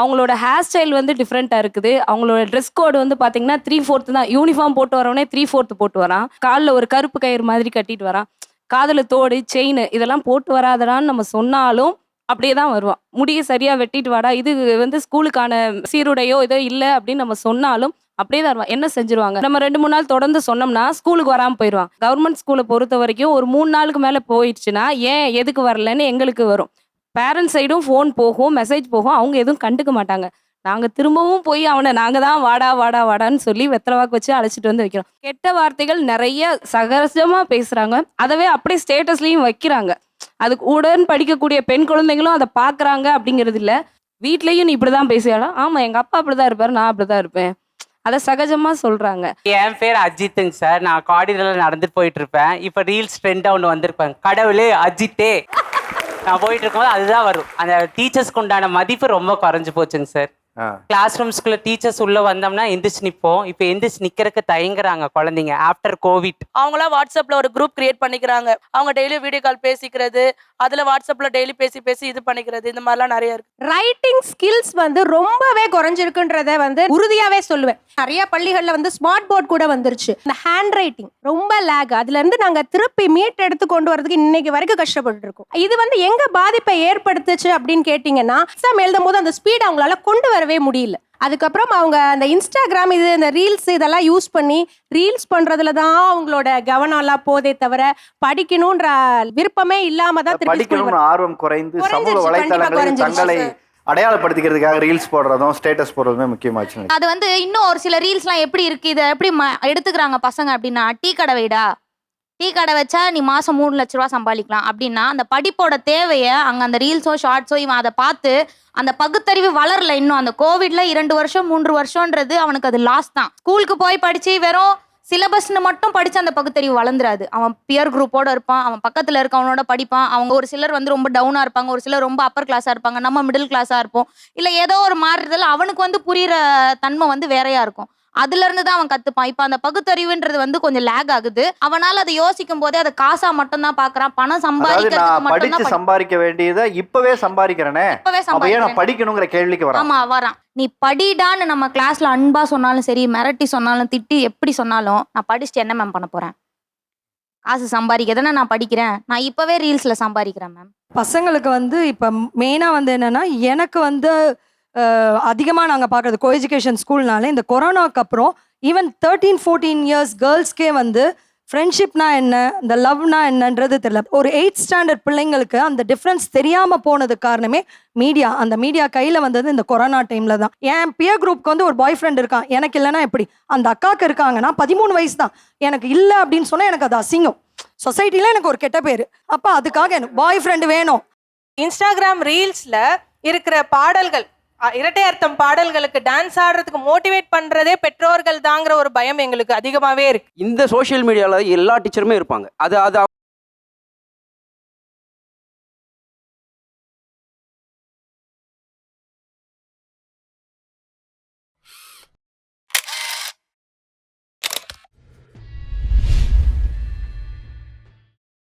அவங்களோட hair style வந்து டிஃப்ரெண்ட்டாக இருக்குது. அவங்களோட ட்ரெஸ் கோடு வந்து பார்த்தீங்கன்னா த்ரீ ஃபோர்த்து தான். யூனிஃபார்ம் போட்டு வரவனே த்ரீ ஃபோர்த்து போட்டு வரான். காலில் ஒரு கருப்பு கயிறு மாதிரி கட்டிட்டு வரான். காதில் தோடு செயின் இதெல்லாம் போட்டு வராதடான்னு நம்ம சொன்னாலும் அப்படியே தான் வருவான். முடியை சரியாக வெட்டிட்டு வாடா. இது வந்து ஸ்கூலுக்கான சீருடையோ இதோ இல்லை அப்படின்னு நம்ம சொன்னாலும் அப்படியே தான் வருவான். என்ன செஞ்சிருவாங்க? நம்ம ரெண்டு மூணு நாள் தொடர்ந்து சொன்னோம்னா ஸ்கூலுக்கு வராமல் போயிடுவான் கவர்மெண்ட் ஸ்கூலை பொறுத்த வரைக்கும் ஒரு மூணு நாளுக்கு மேலே போயிடுச்சுன்னா ஏன் எதுக்கு வரலன்னு எங்களுக்கு வரும். பேரண்ட்ஸ் சைடும் ஃபோன் போகும் மெசேஜ் போகும். அவங்க எதுவும் கண்டுக்க மாட்டாங்க. நாங்கள் திரும்பவும் போய் அவனை நாங்கள் தான் வாடா வாடா வாடான்னு சொல்லி வெத்தலவாக்கு வச்சு அழைச்சிட்டு வந்து வைக்கிறோம். கெட்ட வார்த்தைகள் நிறைய சகஜமாக பேசுகிறாங்க அதவே அப்படியே ஸ்டேட்டஸ்லையும் வைக்கிறாங்க. அதுக்கு உடன் படிக்கக்கூடிய பெண் குழந்தைங்களும் அதை பார்க்குறாங்க அப்படிங்கிறது இல்லை. வீட்லேயும் நீ இப்படி தான் பேசியாலும் ஆமாம் எங்கள் அப்பா அப்படி தான் இருப்பார் நான் அப்படி தான் இருப்பேன். அதை சகஜமாக சொல்கிறாங்க என் பேர் அஜித்துங்க சார். நான் காடியில் நடந்துட்டு போயிட்டு இருப்பேன். இப்போ ரீல்ஸ் ட்ரெண்டாக ஒன்று வந்திருப்பேன் கடவுளே அஜித்தே. நான் போயிட்டு இருக்கும்போது அதுதான் வரும். அந்த டீச்சர்ஸ்க்கு உண்டான மதிப்பு ரொம்ப குறைஞ்சு போச்சுங்க சார். கிளாஸ் ரூம்ஸ்குள்ள டீச்சர்ஸ் உள்ள வந்தோம்னா எந்திரிச்சு நிற்போம் இப்போ எந்திரிச்சு நிக்கிறதுக்கு தயங்குறாங்க குழந்தைங்க. ஆஃப்டர் கோவிட் அவங்களாம் வாட்ஸ்அப்ல ஒரு குரூப் கிரியேட் பண்ணிக்கிறாங்க. அவங்க டெய்லி வீடியோ கால் பேசிக்கிறது அதுல வாட்ஸ்அப்ல டெய்லி பேசி பேசி இது பண்ணிக்கிறது இந்த மாதிரிலாம் நிறைய இருக்கு. ரைட்டிங் ஸ்கில்ஸ் வந்து ரொம்பவே குறைஞ்சிருக்குன்றத வந்து உறுதியாவே சொல்லுவேன். நிறைய பள்ளிகள்ல வந்து ஸ்மார்ட் போர்ட் கூட வந்துருச்சு. இந்த ஹேண்ட் ரைட்டிங் ரொம்ப லேக் அதுல இருந்து நாங்க திருப்பி மீட் எடுத்து கொண்டு வரதுக்கு இன்னைக்கு வரைக்கும் கஷ்டப்பட்டு இருக்கோம் இது வந்து எங்க பாதிப்பை ஏற்படுத்துச்சு அப்படின்னு கேட்டீங்கன்னா எக்ஸாம் எழுதும் போது அந்த ஸ்பீட் அவங்களால கொண்டு வரவே முடியல. அதுக்கப்புறம் அவங்க அந்த இன்ஸ்டாகிராம் இது இந்த ரீல்ஸ் இதெல்லாம் யூஸ் பண்ணி ரீல்ஸ் பண்றதுல தான் அவங்களோட கவனம் எல்லாம் போதே தவிர படிக்கணும்ன்ற விருப்பமே இல்லாம தான் படிக்கணும்னு ஆர்வம் குறைந்து சமூக வலைத்தளங்களில். தங்களை அடையாளப்படுத்திக்கிறதுக்காக ரீல்ஸ் போடுறதும் ஸ்டேட்டஸ் போடுறதுமே முக்கியமாச்சு அது வந்து இன்னும் ஒரு சில ரீல்ஸ்லாம் எப்படி இருக்கு? இதை எப்படி ம- எடுத்துக்கிறாங்க பசங்க அப்படின்னா டீ கடை வைடா? டீ கடை வச்சா நீ மாசம் மூணு லட்ச ரூபா சம்பாதிக்கலாம். அப்படின்னா அந்த படிப்போட தேவையை அங்க அந்த ரீல்ஸோ ஷார்ட்ஸோ இவன் அதை பார்த்து அந்த பகுத்தறிவு வளரல இன்னும். அந்த கோவிட்ல இரண்டு வருஷம் மூன்று வருஷம்ன்றது அவனுக்கு அது லாஸ் தான். ஸ்கூலுக்கு போய் படிச்சு வெறும் சிலபஸ்னு மட்டும் படிச்சு அந்த பகுத்தறிவு வளர்ந்துராது. அவன் பியர் குரூப்போட இருப்பான் அவன் பக்கத்துல இருக்கவனோட படிப்பான். அவங்க ஒரு சிலர் வந்து ரொம்ப டவுனா இருப்பாங்க ஒரு சிலர் ரொம்ப அப்பர் கிளாஸா இருப்பாங்க. நம்ம மிடில் கிளாஸா இருப்போம். இல்ல ஏதோ ஒரு மாறுதல் அவனுக்கு வந்து புரியுற தன்மை வந்து வேறையா இருக்கும். அதுல இருந்து தான் அவன் கத்துப்பான். இப்ப அந்த பகுத்தறிவுன்றது வந்து கொஞ்சம் லேக் ஆகுது. அவனால அதை யோசிக்கும் போதே அதை காசா மட்டும் தான் பாக்குறான். பணம் சம்பாதிக்கிறதுக்கு மட்டும் தான் சம்பாதிக்க வேண்டியதை இப்பவே சம்பாதிக்கிறேனே? இப்பவே சம்பாதிக்கிறேன். படிக்கணுங்கிற கேள்விக்கு வரான்? ஆமா வரான். நீ படிடான்னு நம்ம கிளாஸ்ல அன்பா சொன்னாலும் சரி மிரட்டி சொன்னாலும் திட்டி எப்படி சொன்னாலும் நான் படிச்சுட்டு என்ன மேம் பண்ண போறேன்? காசு சம்பாதிக்க தானே நான் படிக்கிறேன்? நான் இப்பவே ரீல்ஸ்ல சம்பாதிக்கிறேன் மேம் பசங்களுக்கு வந்து இப்போ மெயினாக வந்து என்னென்னா எனக்கு வந்து அதிகமாக நாங்கள் பார்க்குறது கோ எஜுகேஷன் ஸ்கூல்னால இந்த கொரோனாக்கு அப்புறம் ஈவன் தேர்ட்டீன் ஃபோர்டீன் இயர்ஸ் கேர்ள்ஸ்க்கே வந்து ஃப்ரெண்ட்ஷிப்னா என்ன இந்த லவ்னா என்னன்றது தெரியல. ஒரு எயிட் ஸ்டாண்டர்ட் பிள்ளைங்களுக்கு அந்த டிஃப்ரென்ஸ் தெரியாமல் போனது காரணமே மீடியா அந்த மீடியா கையில் வந்தது இந்த கொரோனா டைமில் தான். என் பியர் குரூப்க்கு வந்து ஒரு பாய் ஃப்ரெண்ட் இருக்கான். எனக்கு இல்லைன்னா எப்படி? அந்த அக்காவுக்கு இருக்காங்கன்னா பதிமூணு வயசு தான். எனக்கு இல்லை அப்படின்னு சொன்னால் எனக்கு அது அசிங்கம். சொசைட்டியில் எனக்கு ஒரு கெட்ட பேர். அப்போ அதுக்காக எனக்கு பாய் ஃப்ரெண்டு வேணும். இன்ஸ்டாகிராம் ரீல்ஸில் இருக்கிற பாடல்கள் இரட்டை அர்த்தம் பாடல்களுக்கு டான்ஸ் ஆடுறதுக்கு மோட்டிவேட் பண்றதே பெற்றோர்கள் தாங்கிற ஒரு பயம் எங்களுக்கு அதிகமாவே இருக்கு. இந்த சோஷியல் மீடியாவில் எல்லா டீச்சருமே இருப்பாங்க. அது அது